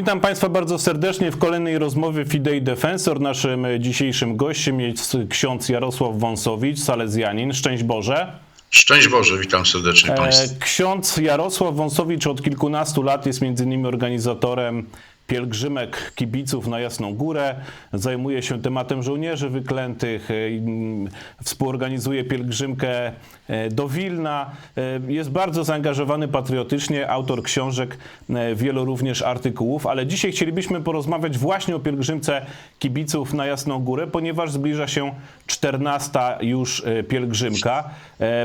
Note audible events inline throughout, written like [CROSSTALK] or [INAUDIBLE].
Witam Państwa bardzo serdecznie w kolejnej rozmowie Fidei Defensor. Naszym dzisiejszym gościem jest ksiądz Jarosław Wąsowicz, salezjanin. Szczęść Boże. Szczęść Boże, witam serdecznie Państwa. E, Ksiądz Jarosław Wąsowicz od kilkunastu lat jest między innymi organizatorem pielgrzymek kibiców na Jasną Górę. Zajmuje się tematem żołnierzy wyklętych, e, mm, współorganizuje pielgrzymkę e, do Wilna. E, Jest bardzo zaangażowany patriotycznie, autor książek, wielu również artykułów, ale dzisiaj chcielibyśmy porozmawiać właśnie o pielgrzymce kibiców na Jasną Górę, ponieważ zbliża się 14 już pielgrzymka.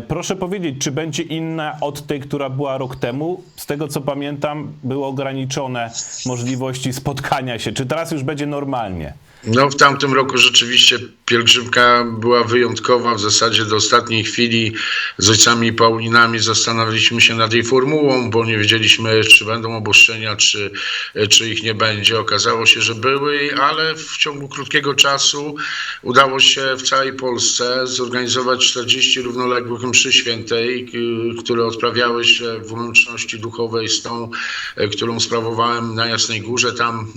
Proszę powiedzieć, czy będzie inna od tej, która była rok temu? Z tego co pamiętam, były ograniczone możliwości spotkania się. Czy teraz już będzie normalnie? No, w tamtym roku rzeczywiście pielgrzymka była wyjątkowa. W zasadzie do ostatniej chwili z ojcami Paulinami zastanawialiśmy się nad jej formułą, bo nie wiedzieliśmy, czy będą obostrzenia, czy, czy ich nie będzie. Okazało się, że były, ale w ciągu krótkiego czasu udało się w całej Polsce zorganizować 40 równoległych mszy świętej, które odprawiały się w łączności duchowej z tą, y, którą sprawowałem na Jasnej Górze. Tam,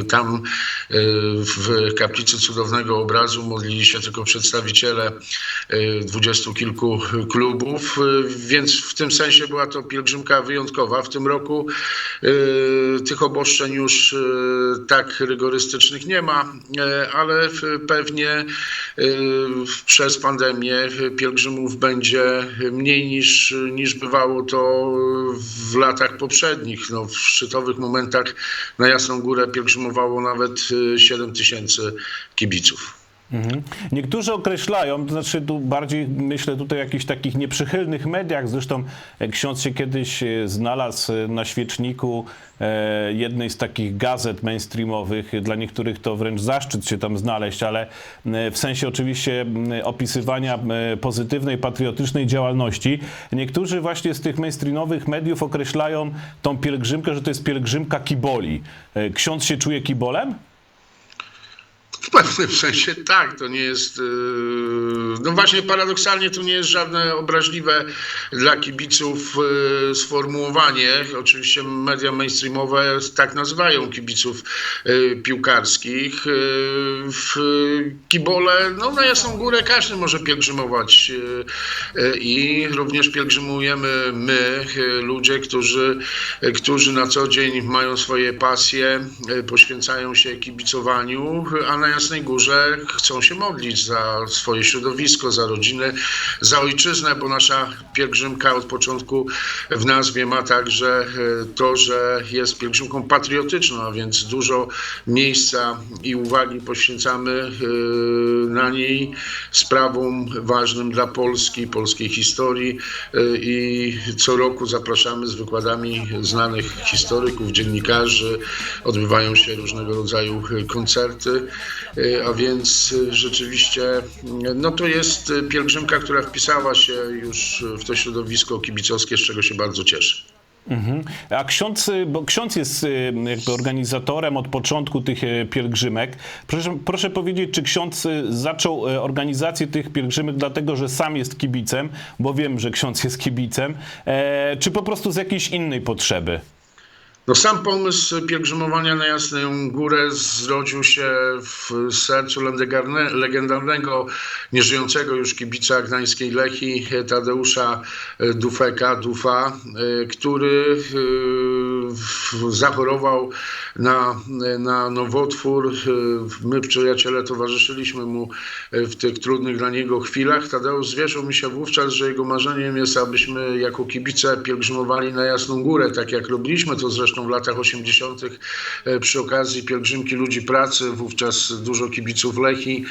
y, tam w w kaplicy cudownego obrazu modlili się tylko przedstawiciele y, dwudziestu kilku klubów, y, więc w tym sensie była to pielgrzymka wyjątkowa. W tym roku y, tych obostrzeń już tak rygorystycznych nie ma, ale pewnie przez pandemię pielgrzymów będzie mniej niż, niż bywało to w latach poprzednich. No, w szczytowych momentach na Jasną Górę pielgrzymowało nawet 7 tysięcy kibiców. Mhm. Niektórzy określają, to znaczy tu bardziej myślę tutaj o jakichś takich nieprzychylnych mediach, zresztą e, ksiądz się kiedyś e, znalazł e, na świeczniku jednej z takich gazet mainstreamowych, dla niektórych to wręcz zaszczyt się tam znaleźć, ale w sensie oczywiście opisywania pozytywnej, patriotycznej działalności. Niektórzy właśnie z tych mainstreamowych mediów określają tą pielgrzymkę, że to jest pielgrzymka kiboli. Ksiądz się czuje kibolem? W pewnym sensie tak, to nie jest. yy, No właśnie, paradoksalnie to nie jest żadne obraźliwe dla kibiców yy, sformułowanie. Oczywiście media mainstreamowe tak nazywają kibiców yy, piłkarskich. W kibole, no na Jasną Górę każdy może pielgrzymować i również pielgrzymujemy my, ludzie, którzy, którzy na co dzień mają swoje pasje, poświęcają się kibicowaniu, a na Jasnej Górze chcą się modlić za swoje środowisko, za rodziny, za ojczyznę, bo nasza pielgrzymka od początku w nazwie ma także e, to, że jest pielgrzymką patriotyczną, a więc dużo miejsca i uwagi poświęcamy e, na niej sprawom ważnym dla Polski, polskiej historii e, i co roku zapraszamy z wykładami znanych historyków, dziennikarzy. Odbywają się różnego rodzaju koncerty. Y, A więc y, rzeczywiście y, no to jest pielgrzymka, która wpisała się już w to środowisko kibicowskie, z czego się bardzo cieszę. Mhm. A ksiądz, bo ksiądz jest jakby organizatorem od początku tych pielgrzymek. Proszę, proszę powiedzieć, czy ksiądz zaczął organizację tych pielgrzymek dlatego, że sam jest kibicem, bo wiem, że ksiądz jest kibicem, e, czy po prostu z jakiejś innej potrzeby? No sam pomysł pielgrzymowania na Jasną Górę zrodził się w sercu legendarne- legendarnego, nieżyjącego już kibica gdańskiej Lechii, Tadeusza Dufeka, Dufa, e, który e, zachorował na, na nowotwór. My, przyjaciele, towarzyszyliśmy mu w tych trudnych dla niego chwilach. Tadeusz zwierzył mi się wówczas, że jego marzeniem jest, abyśmy jako kibice pielgrzymowali na Jasną Górę, tak jak robiliśmy to zresztą w latach 80. e, przy okazji pielgrzymki ludzi pracy, wówczas dużo kibiców Lechii,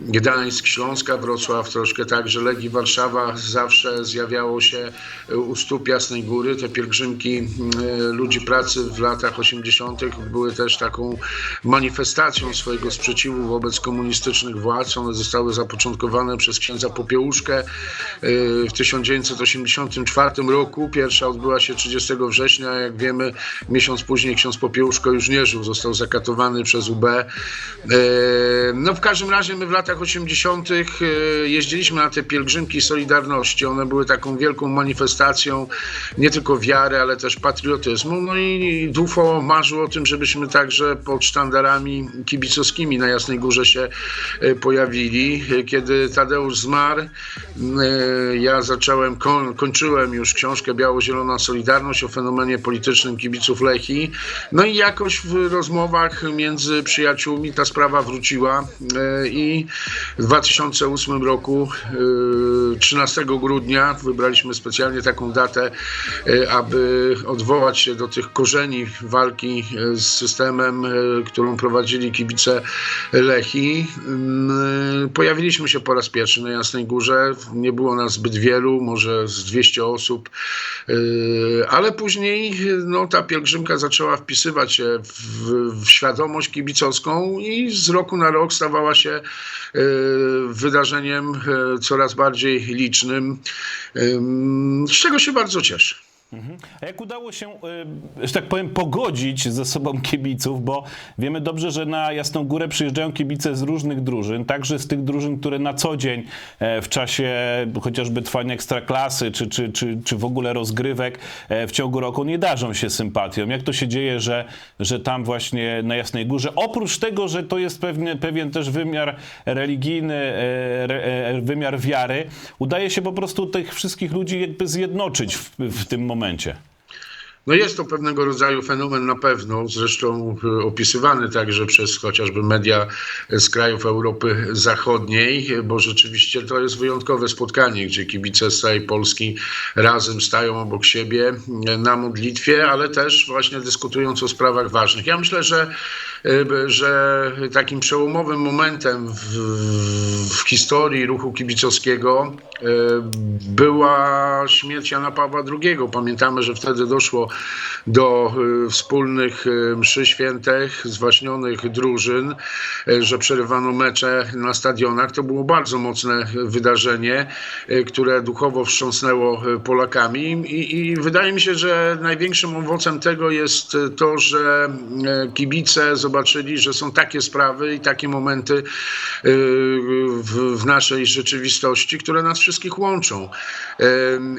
Gdańsk, Śląska, Wrocław, troszkę także Legii Warszawa zawsze zjawiało się u stóp Jasnej Góry. Te pielgrzymki e, ludzi pracy w latach 80. były też taką manifestacją swojego sprzeciwu wobec komunistycznych władz. One zostały zapoczątkowane przez księdza Popiełuszkę, y, w 1984 roku. Pierwsza odbyła się 30 września. Jak wiemy, miesiąc później ksiądz Popiełuszko już nie żył, został zakatowany przez UB. Y, No w każdym razie my w latach 80. y, jeździliśmy na te pielgrzymki Solidarności. One były taką wielką manifestacją nie tylko wiary, ale też patriotyzmu. No i Dufo marzył o tym, żebyśmy także pod sztandarami kibicowskimi na Jasnej Górze się e, pojawili. Kiedy Tadeusz zmarł, e, ja zacząłem, koń, kończyłem już książkę Biało-Zielona Solidarność o fenomenie politycznym kibiców Lechii. No i jakoś w rozmowach między przyjaciółmi ta sprawa wróciła e, i w 2008 roku, e, 13 grudnia, wybraliśmy specjalnie taką datę, aby odwołać się do tych korzeni walki e, z systemem, e, którą prowadzili kibice Lechii. Mm, Pojawiliśmy się po raz pierwszy na Jasnej Górze. Nie było nas zbyt wielu, może z 200 osób, e, ale później no, ta pielgrzymka zaczęła wpisywać się w, w świadomość kibicowską i z roku na rok stawała się e, wydarzeniem e, coraz bardziej licznym, z czego się bardzo cieszę. A jak udało się, y, że tak powiem, pogodzić ze sobą kibiców, bo wiemy dobrze, że na Jasną Górę przyjeżdżają kibice z różnych drużyn, także z tych drużyn, które na co dzień e, w czasie chociażby trwania ekstraklasy, czy, czy, czy, czy w ogóle rozgrywek e, w ciągu roku nie darzą się sympatią. Jak to się dzieje, że, że tam właśnie na Jasnej Górze, oprócz tego, że to jest pewien, pewien też wymiar religijny, re- e, wymiar wiary, udaje się po prostu tych wszystkich ludzi jakby zjednoczyć w, w tym momencie. No jest to pewnego rodzaju fenomen na pewno, zresztą e, opisywany także przez chociażby media z krajów Europy Zachodniej, bo rzeczywiście to jest wyjątkowe spotkanie, gdzie kibice z całej Polski razem stają obok siebie e, na modlitwie, ale też właśnie dyskutując o sprawach ważnych. Ja myślę, że, że takim przełomowym momentem w, w historii ruchu kibicowskiego e, była śmierć Jana Pawła II. Pamiętamy, że wtedy doszło do e, wspólnych mszy świętych, zwaśnionych drużyn, że przerywano mecze na stadionach. To było bardzo mocne wydarzenie, które duchowo wstrząsnęło Polakami i, i wydaje mi się, że największym owocem tego jest to, że kibice zobaczyli, że są takie sprawy i takie momenty e, w, w naszej rzeczywistości, które nas wszystkich łączą.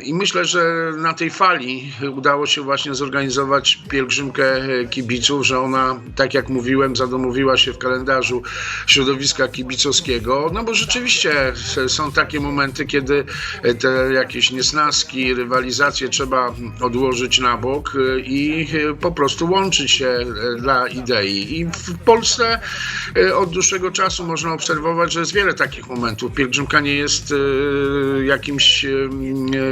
I myślę, że na tej fali udało się właśnie zorganizować pielgrzymkę e, kibiców, że ona, tak jak mówiłem, zadomowiła się w kalendarzu środowiska kibicowskiego, no bo rzeczywiście s- są takie momenty, kiedy e, te jakieś niesnaski, rywalizacje trzeba odłożyć na bok e, i e, po prostu łączyć się e, dla idei. I w Polsce e, od dłuższego czasu można obserwować, że jest wiele takich momentów. Pielgrzymka nie jest e, jakimś e,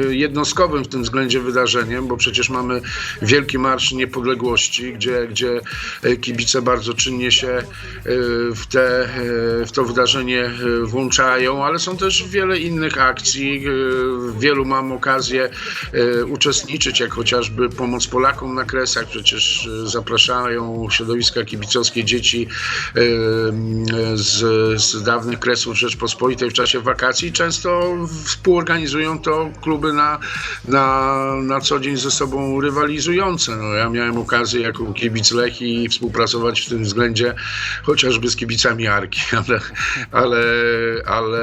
jednostkowym w tym względzie wydarzeniem, bo przecież mamy Wielki Marsz Niepodległości, gdzie, gdzie kibice bardzo czynnie się w, te, w to wydarzenie włączają, ale są też wiele innych akcji. wielu mam okazję uczestniczyć, jak chociażby pomoc Polakom na Kresach. Przecież zapraszają środowiska kibicowskie dzieci e, z, z dawnych Kresów Rzeczpospolitej w czasie wakacji. Często współorganizują to kluby na, na, na co dzień ze sobą rywalizujące. No, ja miałem okazję jako kibic Lechii współpracować w tym względzie chociażby z kibicami Arki, [LAUGHS] ale, ale, ale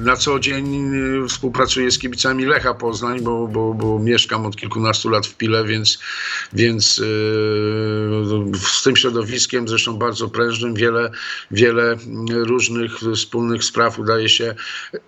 na co dzień współpracuję z kibicami Lecha Poznań, bo, bo, bo mieszkam od kilkunastu lat w Pile, więc, więc yy, z tym zresztą bardzo prężnym, wiele, wiele różnych wspólnych spraw udaje się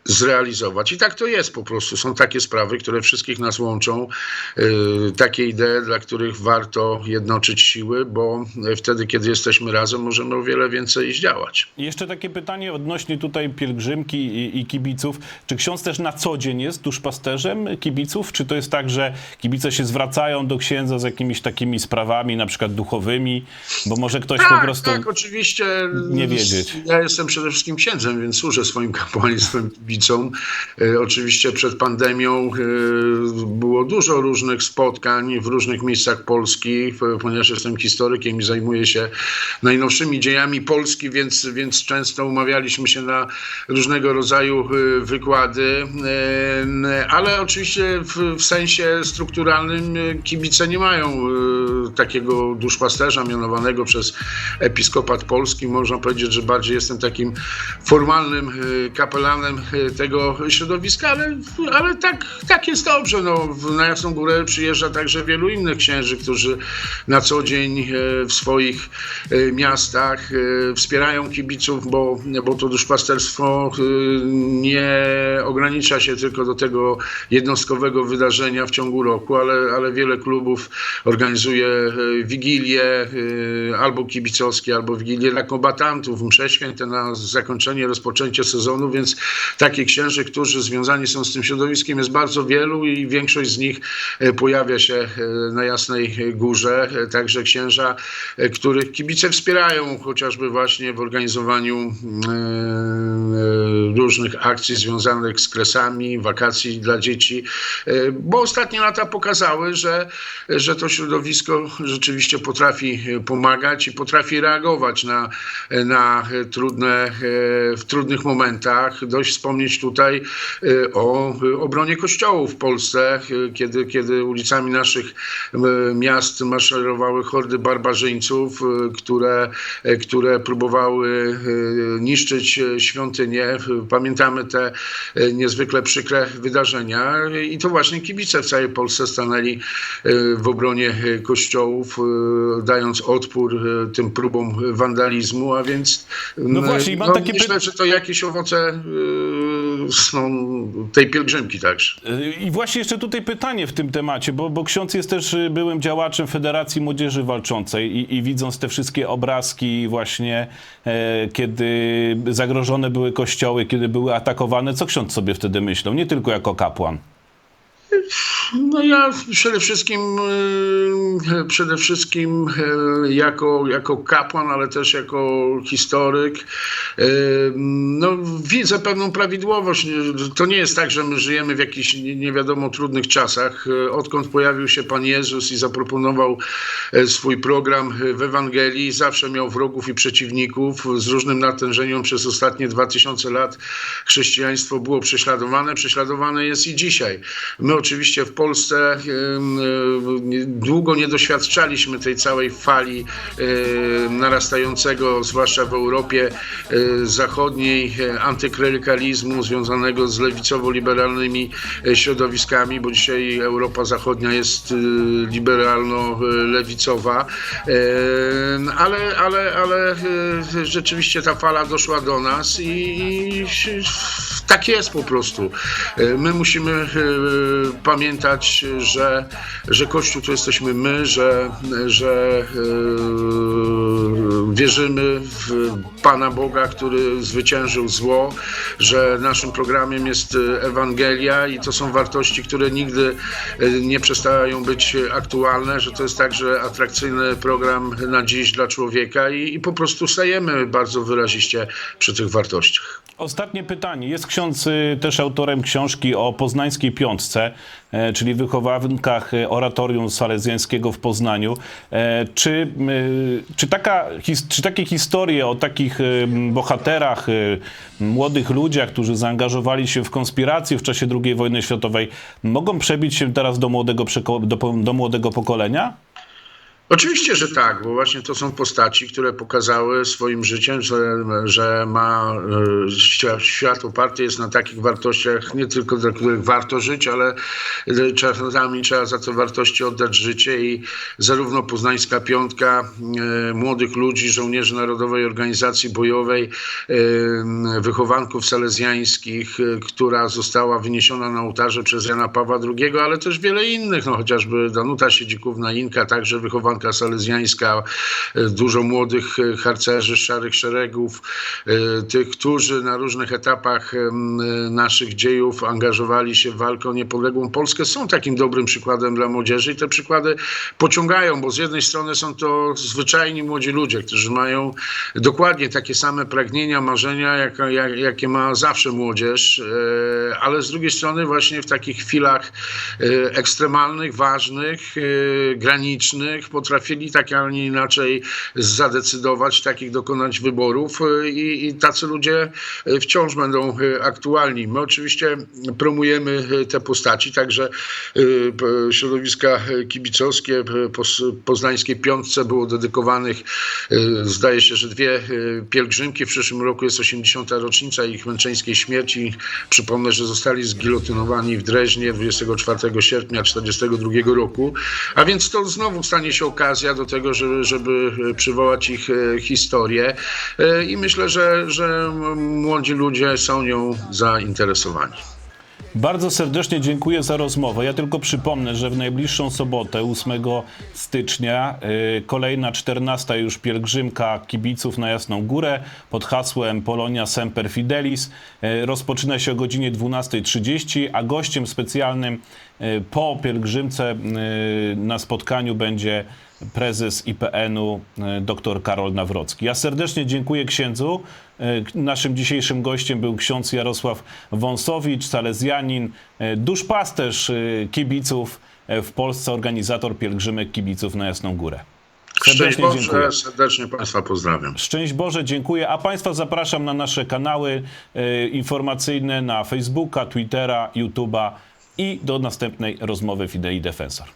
zrealizować. I tak to jest po prostu. Są takie sprawy, które wszystkich nas łączą, yy, takie idee, dla których warto jednoczyć siły, bo wtedy, kiedy jesteśmy razem, możemy o wiele więcej zdziałać. I jeszcze takie pytanie odnośnie tutaj pielgrzymki i, i kibiców. Czy ksiądz też na co dzień jest duszpasterzem kibiców? Czy to jest tak, że kibice się zwracają do księdza z jakimiś takimi sprawami, na przykład duchowymi? Bo może może ktoś tak, po prostu... Tak, oczywiście. nie wiedzieć. Ja jestem przede wszystkim księdzem, więc służę swoim kapłaństwem kibicom. E, Oczywiście przed pandemią e, było dużo różnych spotkań w różnych miejscach Polski, ponieważ jestem historykiem i zajmuję się najnowszymi dziejami Polski, więc, więc często umawialiśmy się na różnego rodzaju e, wykłady. Ale oczywiście w, w sensie strukturalnym kibice nie mają takiego duszpasterza mianowanego przez episkopat polski. Można powiedzieć, że bardziej jestem takim formalnym e, kapelanem e, tego środowiska, ale, ale tak, tak jest dobrze. No, na Jasną Górę przyjeżdża także wielu innych księży, którzy na co dzień e, w swoich miastach wspierają kibiców, bo, bo to duszpasterstwo nie ogranicza się tylko do tego jednostkowego wydarzenia w ciągu roku, ale, ale wiele klubów organizuje wigilie e, albo kibicowskie, albo wigilie dla kombatantów, msze święte na zakończenie, rozpoczęcie sezonu, więc takich księży, którzy związani są z tym środowiskiem jest bardzo wielu i większość z nich e, pojawia się e, na Jasnej Górze. E, Także księża, których kibice wspierają chociażby właśnie w organizowaniu mm, różnych akcji związanych z kresami, wakacji dla dzieci, bo ostatnie lata pokazały, że, że to środowisko rzeczywiście potrafi pomagać i potrafi reagować na, na trudne, e, w trudnych momentach. Dość wspomnieć tutaj e, o obronie kościołów w Polsce, e, kiedy, kiedy ulicami naszych miast maszerowały hordy barbarzyńców, które, które próbowały niszczyć świątynie. Pamiętamy te niezwykle przykre wydarzenia i to właśnie kibice w całej Polsce stanęli w obronie kościołów, dając odpór tym próbom wandalizmu, a więc No m, właśnie, mam no, takie myślę, że to jakieś owoce są tej pielgrzymki także. I właśnie jeszcze tutaj pytanie w tym temacie, bo, bo ksiądz jest też y, byłym działaczem Federacji Młodzieży Walczącej i, i widząc te wszystkie obrazki właśnie, e, kiedy zagrożone były kościoły, kiedy były atakowane, co ksiądz sobie wtedy myślał? Nie tylko jako kapłan. No ja przede wszystkim, e, przede wszystkim e, jako, jako kapłan, ale też jako historyk, e, no widzę pewną prawidłowość. To nie jest tak, że my żyjemy w jakichś nie wiadomo trudnych czasach. Odkąd pojawił się Pan Jezus i zaproponował swój program w Ewangelii, zawsze miał wrogów i przeciwników z różnym natężeniem przez ostatnie 2000 lat. Chrześcijaństwo było prześladowane, prześladowane jest i dzisiaj. My oczywiście w Polsce em, nie- długo nie doświadczaliśmy tej całej fali narastającego, zwłaszcza w Europie e, zachodniej, e, antyklerykalizmu związanego z lewicowo-liberalnymi e, środowiskami, bo dzisiaj Europa Zachodnia jest liberalno-lewicowa, ale, ale, ale rzeczywiście ta fala doszła do nas i, tak jest po prostu. My musimy e, pamiętać, że, że Kościół to jesteśmy my, że, że e, wierzymy w Pana Boga, który zwyciężył zło, że naszym programem jest e, Ewangelia i to są wartości, które nigdy e, nie przestają być aktualne, że to jest także atrakcyjny program na dziś dla człowieka i, i po prostu stajemy bardzo wyraziście przy tych wartościach. Ostatnie pytanie. Jest ksiądz y, też autorem książki o poznańskiej piątce, e, czyli wychowankach oratorium salezjańskiego w Poznaniu. Czy, y, czy, taka, his- czy takie historie o takich bohaterach, y, młodych ludziach, którzy zaangażowali się w konspirację w czasie II wojny światowej, mogą przebić się teraz do młodego, do, do młodego pokolenia? Oczywiście, że tak, bo właśnie to są postaci, które pokazały swoim życiem, że, że ma e, świ- świat oparty jest na takich wartościach, nie tylko dla których warto żyć, ale czasami trzeba za te wartości oddać życie i zarówno Poznańska Piątka e, młodych ludzi, żołnierzy Narodowej Organizacji Bojowej, e, wychowanków salezjańskich, która została wyniesiona na ołtarze przez Jana Pawła II, ale też wiele innych, no chociażby Danuta Siedzikówna, Inka, także wychowanków kapłanka salezjańska, e, dużo młodych e, harcerzy z szarych szeregów, e, tych, którzy na różnych etapach naszych dziejów angażowali się w walkę o niepodległą Polskę, są takim dobrym przykładem dla młodzieży i te przykłady pociągają, bo z jednej strony są to zwyczajni młodzi ludzie, którzy mają dokładnie takie same pragnienia, marzenia, jak, jak, jakie ma zawsze młodzież, ale z drugiej strony właśnie w takich chwilach ekstremalnych, ważnych, granicznych potrafili tak, a nie inaczej zadecydować, takich dokonać wyborów e, i, i tacy ludzie e, wciąż będą e, aktualni. My oczywiście promujemy te postaci, także środowiska kibicowskie, poznańskiej piątce było dedykowanych, zdaje się, że dwie pielgrzymki. W przyszłym roku jest 80. rocznica ich męczeńskiej śmierci. Przypomnę, że zostali zgilotynowani w Dreźnie 24 sierpnia 1942 roku. A więc to znowu stanie się okazja do tego, żeby, żeby e, przywołać ich e, historię. E, I myślę, że, że młodzi ludzie są nią zainteresowani. Bardzo serdecznie dziękuję za rozmowę. Ja tylko przypomnę, że w najbliższą sobotę, 8 stycznia, y, kolejna 14 już pielgrzymka kibiców na Jasną Górę pod hasłem Polonia Semper Fidelis y, rozpoczyna się o godzinie 12.30, a gościem specjalnym y, po pielgrzymce na spotkaniu będzie prezes IPN-u y, dr Karol Nawrocki. Ja serdecznie dziękuję księdzu. Y, Naszym dzisiejszym gościem był ksiądz Jarosław Wąsowicz, salezjanin, y, duszpasterz kibiców w Polsce, organizator pielgrzymek kibiców na Jasną Górę. Szczęść Serdecznie dziękuję. Boże, serdecznie Państwa pozdrawiam. Szczęść Boże, dziękuję. A Państwa zapraszam na nasze kanały informacyjne na Facebooka, Twittera, YouTube'a i do następnej rozmowy Fidei Defensor.